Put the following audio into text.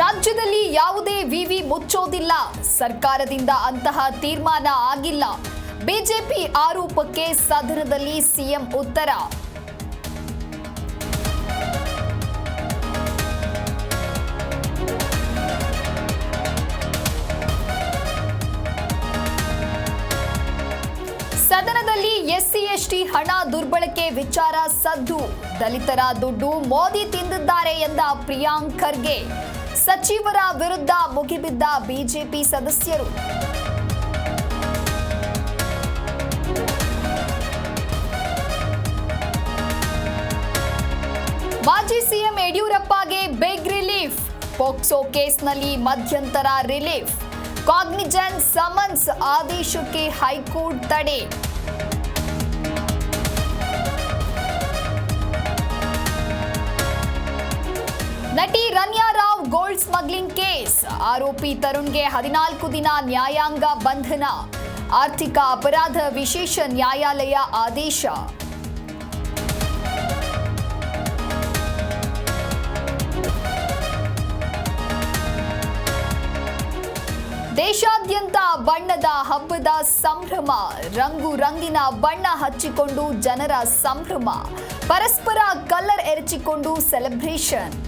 ರಾಜ್ಯದಲ್ಲಿ ಯಾವುದೇ ವಿವಿ ಮುಚ್ಚೋದಿಲ್ಲ. ಸರ್ಕಾರದಿಂದ ಅಂತಹ ತೀರ್ಮಾನ ಆಗಿಲ್ಲ. ಬಿಜೆಪಿ ಆರೋಪಕ್ಕೆ ಸದನದಲ್ಲಿ ಸಿಎಂ ಉತ್ತರ. ಸದನದಲ್ಲಿ ಎಸ್ಸಿ, ಎಸ್ಟಿ ಹಣ ದುರ್ಬಳಕೆ ವಿಚಾರ ಸದ್ದು. ದಲಿತರ ದುಡ್ಡು ಮೋದಿ ತಿಂದಿದ್ದಾರೆ ಎಂದ ಪ್ರಿಯಾಂಕ್ ಖರ್ಗೆ. ಸಚಿವರ ವಿರುದ್ಧ ಮುಗಿಬಿದ್ದ ಬಿಜೆಪಿ ಸದಸ್ಯರು. ಮಾಜಿ ಸಿಎಂ ಯಡಿಯೂರಪ್ಪಗೆ ಬಿಗ್ ರಿಲೀಫ್ ಪೋಕ್ಸೋ ಕೇಸ್ನಲ್ಲಿ ಮಧ್ಯಂತರ ರಿಲೀಫ್ ಕಾಗ್ನಿಜನ್ ಸಮನ್ಸ್ ಆದೇಶಕ್ಕೆ ಹೈಕೋರ್ಟ್ ತಡೆ. ನಟಿ ರನ್ಯಾ ಗೋಲ್ಡ್ ಸ್ಮಗ್ಲಿಂಗ್ ಕೇಸ್. ಆರೋಪಿ ತರುಣ್ಗೆ ಹದಿನಾಲ್ಕು ದಿನ ನ್ಯಾಯಾಂಗ ಬಂಧನ. ಆರ್ಥಿಕ ಅಪರಾಧ ವಿಶೇಷ ನ್ಯಾಯಾಲಯ ಆದೇಶ. ದೇಶಾದ್ಯಂತ ಬಣ್ಣದ ಹಬ್ಬದ ಸಂಭ್ರಮ. ರಂಗು ರಂಗಿನ ಬಣ್ಣ ಹಚ್ಚಿಕೊಂಡು ಜನರ ಸಂಭ್ರಮ. ಪರಸ್ಪರ ಕಲ್ಲರ್ ಎರಚಿಕೊಂಡು ಸೆಲೆಬ್ರೇಷನ್.